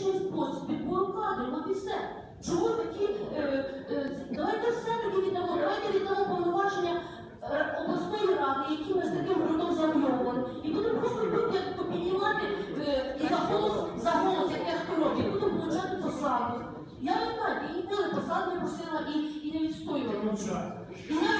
демократичний спосіб підбору кадрів, от і все. Чому такі, е, е, давайте все-таки віддамо, давайте віддамо повноваження е, обласної ради, які ми з таким грудом завойовували, і будемо просто як піднімати е, і за голос, за голос, як хто робить, будемо получати посаду. Я не знаю, я ніколи посаду не просила і, і не відстоювала. І навіть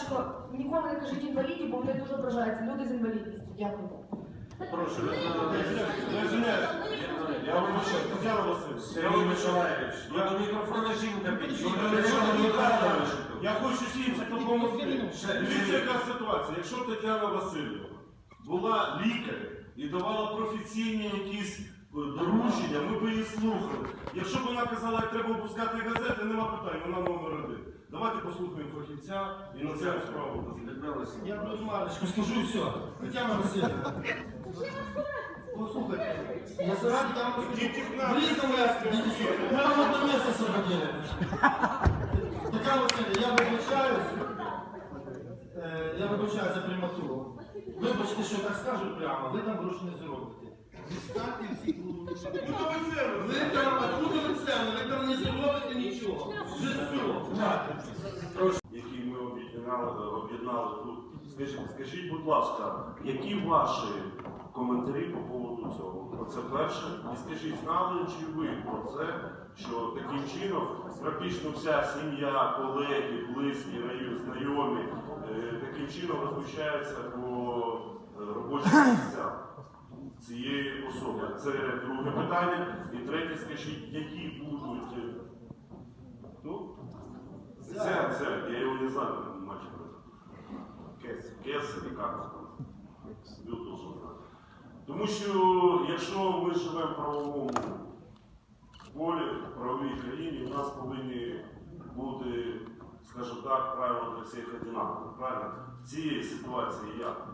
Тетяночко, ніколи не кажіть інваліді, бо вони дуже ображаються. Люди з інвалідністю. Дякую. Прошу, я извиняюсь. Я вибачаю, Тетяна Васильівна. Сергій Миколаївич, ви до мікрофона жінка підійшла. Я хочу всім це допомогти. Дивіться, яка ситуація. Якщо Тетяна Васильівна була лікарем і давала професійні якісь доручення, ми б її слухали. Якщо б вона казала, як треба опускати газети, нема питань, вона номер один. Давайте послухаємо фахівця і на цьому справу. Я тут Марочку скажу і все. Тетяна Васильівна. Послухайте, я заради там в різному Ми вам одне місце освободили. Тетяна Васильівна, я вибачаюсь. Е, Я вибачаюсь за прямоту. Вибачте, що так скажу прямо, ви там гроші не заробите. Відстаньте всі Ви там, откуда ви це? Ви не заробите нічого. Вже все. Які ми об'єднали, об'єднали тут. Скажіть, скажіть, будь ласка, які ваші коментарі по поводу цього? Оце перше. І скажіть, знали чи ви про це, що таким чином практично вся сім'я, колеги, близькі, знайомі е, таким чином розміщаються по е, робочих місцях цієї особи? Це друге питання. І третє, скажіть, які будуть. Ну, це, це, я его не знаю, мальчик. Кес. Кес должен знати. Тому що якщо ми живемо в правовому полі, в правовій країні, у нас повинні бути, скажімо так, правила для всіх одинакові. Правильно? В цій ситуації як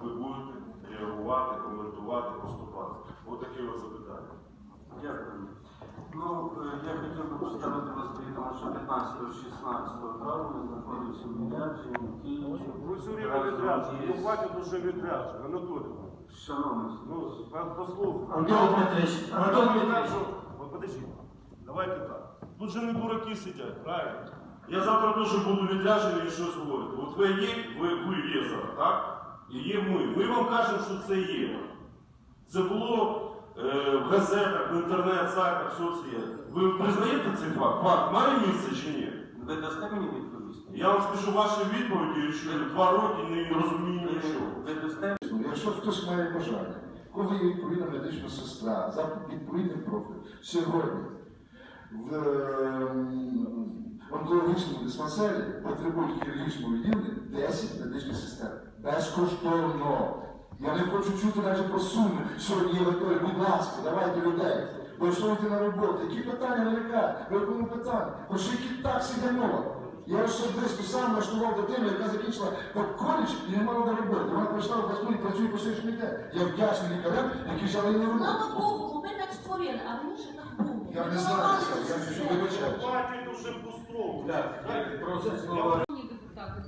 ви будете реагувати, коментувати, поступати? Ось таке ось запитання. Дякую. Ну, е, я хотів би поставити вас відомо, що 15-16 травня знаходився в Міляджі, в Києві. Ви все время відряджені, ну хватить уже відряджень, Анатолій. Шановний, Ну, послухайте. Антон Дмитрович, Антон кажу, подожди, давайте так. Тут же не дураки сидять, правильно? Я завтра теж буду відряджений і щось говорити. От ви є, ви, ви є зараз, так? І є ми. Ми вам кажемо, що це є. Це було е, в газетах, в інтернет-сайтах, в соцсетях. Ви признаєте цей факт? Факт має місце чи ні? ви дасте мені відповісти? Я вам скажу ваші відповіді, що два роки не розумію нічого. Ви дасте Якщо хтось має бажання, коли є відповідна медична сестра, за відповідним профілем, сьогодні в ем, онкологічному диспансері потребують хірургічного відділення 10 медичних сестер. Безкоштовно. Я не хочу чути навіть про суми. Сьогодні є готові, будь ласка, давайте людей. Влаштовуйте на роботу. Які питання виникають? Ви якому питання? Про що які такси йде мова? Я особисто сам влаштував дитину, яка закінчила коледж і не мала до роботи. Вона прийшла в обласну і працює по сьогоднішній день. Я вдячний лікарям, які взяли її на роботу. Слава Богу, бо ми так створили, а раніше так було. Я не знаю, я не вибачаю. Хватить уже пустого. Слова.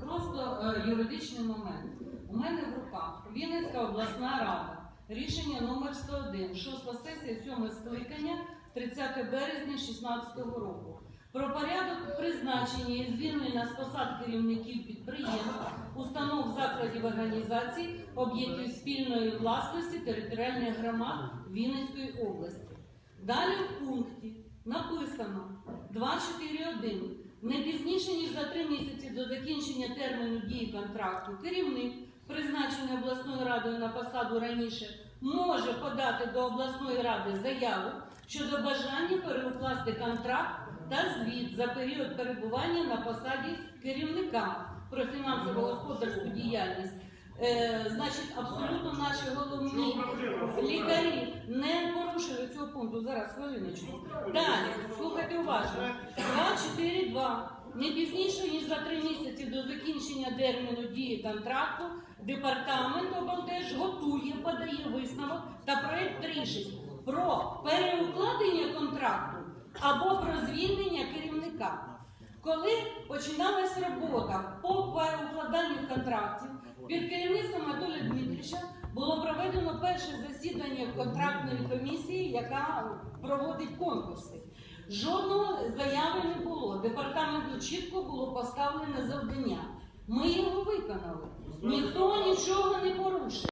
Просто е, юридичний момент. У мене в руках Вінницька обласна рада. Рішення номер 101, шоста сесія, сьоме скликання, 30 березня 2016 року. Про порядок призначення і звільнення з посад керівників підприємств, установ закладів організацій, об'єктів спільної власності територіальних громад Вінницької області. Далі в пункті написано 2.4.1. Не пізніше, ніж за три місяці до закінчення терміну дії контракту, керівник, призначений обласною радою на посаду раніше, може подати до обласної ради заяву щодо бажання переукласти контракт та звіт за період перебування на посаді керівника про фінансово-господарську діяльність. Е, значить, абсолютно наші головні лікарі не порушили цього пункту. Зараз хвилиночку. Далі, слухайте уважно. 2.4.2. Не пізніше, ніж за три місяці до закінчення терміну дії контракту, департамент облдеж готує, подає висновок та проект рішень про переукладення контракту або про звільнення керівника. Коли починалась робота по переукладанню контрактів під керівництвом Анатолія Дмитрича було проведено перше засідання контрактної комісії, яка проводить конкурси. Жодного заяви не було. Департаменту чітко було поставлене завдання. Ми його виконали. Ніхто нічого не порушив.